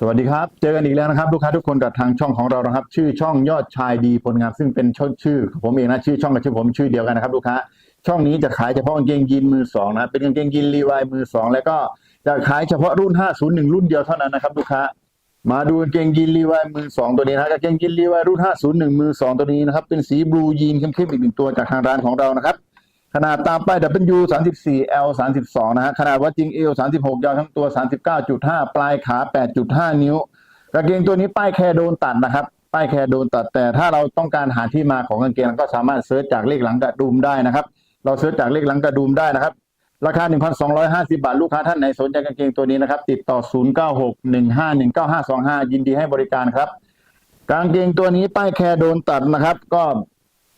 สวัสดีครับ เจอกันอีกแล้วนะครับลูกค้าทุกคนกับทางช่องของเรานะครับ ชื่อช่องยอดชายดีผลงานซึ่งเป็นช่องชื่อของผมเองนะชื่อช่องกับชื่อผมชื่อเดียวกันนะครับลูกค้าช่องนี้จะขายเฉพาะกางเกงยีนมือสองนะเป็นกางเกงยีนรีวายมือสองแล้วก็จะขายเฉพาะรุ่น 501 รุ่นเดียวเท่านั้นนะครับลูกค้ามาดูกางเกงยีนรีวายมือสองตัวนี้นะกางเกงยีนรีวายรุ่น 501 มือสองตัวนี้นะครับเป็นสีบลูยีนเข้มๆอีกหนึ่งตัวจากทางร้านของเรานะครับ ขนาดตามป้าย W 34 L 32นะฮะขนาดวัดจริง L 36 ยาวทั้งตัว 39.5 ปลายขา 8.5 นิ้วกางเกงตัวนี้ป้ายแคร์โดนตัดนะครับ ป้ายแคร์โดนตัดแต่ถ้าเราต้องการหาที่มาของกางเกงก็สามารถเซิร์ชจากเลขหลังกระดุมได้นะครับ เราเซิร์ชจากเลขหลังกระดุมได้นะครับ ราคา 1,250 บาท ลูกค้าท่านไหนสนใจกางเกงตัวนี้นะครับ ติดต่อ 0961519525 ยินดีให้บริการครับ กางเกงตัวนี้ป้ายแคร์โดนตัดนะครับ ก็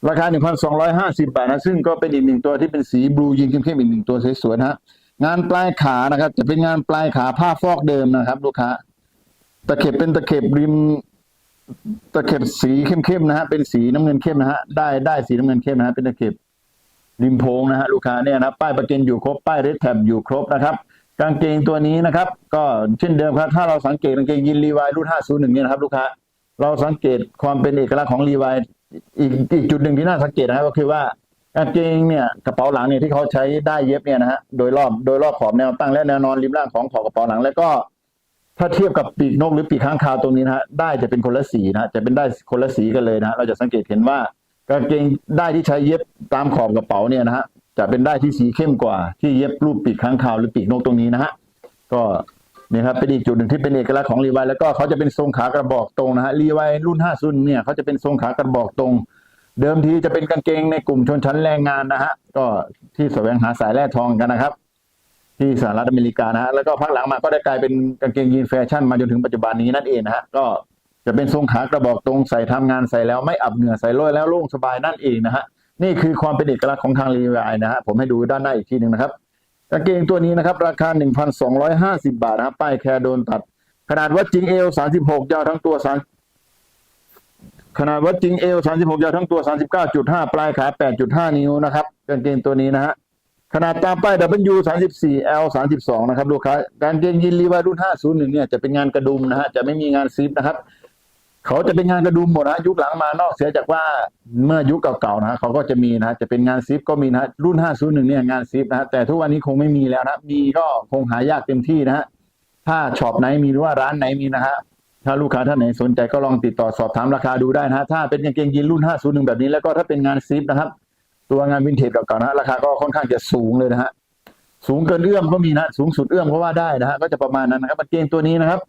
ราคา 1,250 บาทนะ ซึ่งก็เป็นอีกหนึ่งตัวที่เป็นสีบลูยิงเข้มๆอีกหนึ่งตัวสวยๆนะฮะงานปลายขานะครับ จะเป็นงานปลายขาผ้าฟอกเดิมนะครับ ลูกค้า ตะเข็บเป็นตะเข็บริม ตะเข็บสีเข้มๆนะฮะเป็นสีน้ำเงินเข้มนะฮะได้ได้สีน้ำเงินเข้มนะฮะเป็นตะเข็บริมโพงนะฮะลูกค้าเนี่ยนะป้ายประกันอยู่ครบป้ายเรดแท็บอยู่ครบนะครับกางเกงตัวนี้นะครับ ก็เช่นเดิมครับ ถ้าเราสังเกตกางเกงยีนรีวายรุ่น 501 เนี่ยนะครับ ลูกค้า เราสังเกตความเป็นเอกลักษณ์ของรีวาย อีกอีกจุดหนึ่งที่น่าสังเกตนะครับก็คือว่ากางเกงเนี่ยกระเป๋าหลังเนี่ยที่เขาใช้ได้เย็บเนี่ยนะฮะโดยรอบโดยรอบขอบแนวตั้งและแนวนอนริมล่างของขอบกระเป๋าหลัง แล้วก็ ถ้าเทียบกับปีกนกหรือปีกข้างคาวตรงนี้นะฮะได้จะเป็นคนละสีนะจะเป็นได้คนละสีกันเลยนะฮะเราจะสังเกตเห็นว่ากางเกงได้ที่ใช้เย็บตามขอบกระเป๋าเนี่ยนะฮะจะเป็นได้ที่สีเข้มกว่า ที่เย็บรูปปีกข้างคาวหรือปีกนกตรงนี้นะฮะก็ นี่ยครับเป็นอีกจุดหนึ่งที่เป็นเอกลักษณ์ของรีวายแล้วก็เขาจะเป็นทรงขากระบอกตรงนะฮะรีวายรุ่น5 0เนี่ยเขาจะเป็นทรงขากระบอกตรง เดิมทีจะเป็นกางเกงในกลุ่มชนชั้นแรงงานนะฮะก็ที่แสวงหาสายแร่ทองกันนะครับ ที่สหรัฐอเมริกานะฮะแล้วก็พักหลังมาก็ได้กลายเป็นกางเกงยีนแฟชั่นมาจนถึงปัจจุบันนี้นั่นเองนะฮะก็จะเป็นทรงขากระบอกตรงใส่ทำงานใส่แล้วไม่อับเหงื่อใส่ร้อยแล้วโล่งสบายนั่นเองนะฮะนี่คือความเป็นเอกลักษณ์ของทางรีวายนะฮะผมให้ดูด้านหน้าอีกทีหนึ่งนะครับ กางเกงตัวนี้นะครับ ราคา 1,250 บาทนะครับ ป้ายแคร์โดนตัด ขนาดวัดจริงเอล36ยาวทั้งตัว3ขนาดวัดจริงเอล36ยาวทั้งตัว 39.5 ปลายขา 8.5 นิ้วนะครับกางเกงตัวนี้นะฮะขนาดตามป้าย W 34 L 32 นะครับ ลูกค้า การเกงยีนรีวารุ่น 501 เนี่ย จะเป็นงานกระดุมนะฮะ จะไม่มีงานซิปนะครับ เขาจะเป็นงานกระดุมหมดนะยุคหลังมานอกเสียจากว่าเมื่อยุคเก่าๆนะฮะเขาก็จะมีนะจะเป็นงานซิปก็มีนะรุ่น501เนี่ยงานซิปนะฮะแต่ทุกวันนี้คงไม่มีแล้วนะมีก็คงหายากเต็มที่นะฮะถ้าช็อปไหนมีหรือว่าร้านไหนมีนะฮะถ้าลูกค้าท่านไหนสนใจก็ลองติดต่อสอบถามราคาดูได้นะฮะถ้าเป็นกางเกงยีนรุ่น 501 แบบนี้แล้วก็ถ้าเป็นงานซิปนะครับ ตัวงานวินเทจเก่าๆนะฮะราคาก็ค่อนข้างจะสูงเลยนะฮะสูงเกินเอื้อมก็มีนะสูงสุดเอื้อมก็ว่าได้นะฮะก็จะประมาณนั้นนะครับกางเกงตัวนี้นะครับ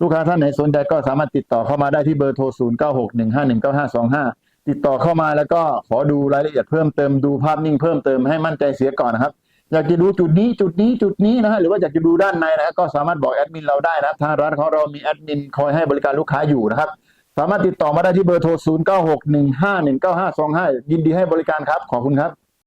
ลูกค้าท่านไหนสนใจก็สามารถติดต่อเข้ามาได้ที่เบอร์โทร 0 9 6 1 5 1 9 5 2 5 ติดต่อเข้ามาแล้วก็ขอดูรายละเอียดเพิ่มเติมดูภาพนิ่งเพิ่มเติมให้มั่นใจเสียก่อนนะครับ อยากจะดูจุดนี้จุดนี้จุดนี้นะฮะหรือว่าอยากจะดูด้านในนะก็สามารถบอกแอดมินเราได้นะทางร้านของเรามีแอดมินคอยให้บริการลูกค้าอยู่นะครับสามารถติดต่อมาได้ที่เบอร์โทร 0 9 6 1 5 1 9 5 2 5 ยินดีให้บริการครับ ขอบคุณครับ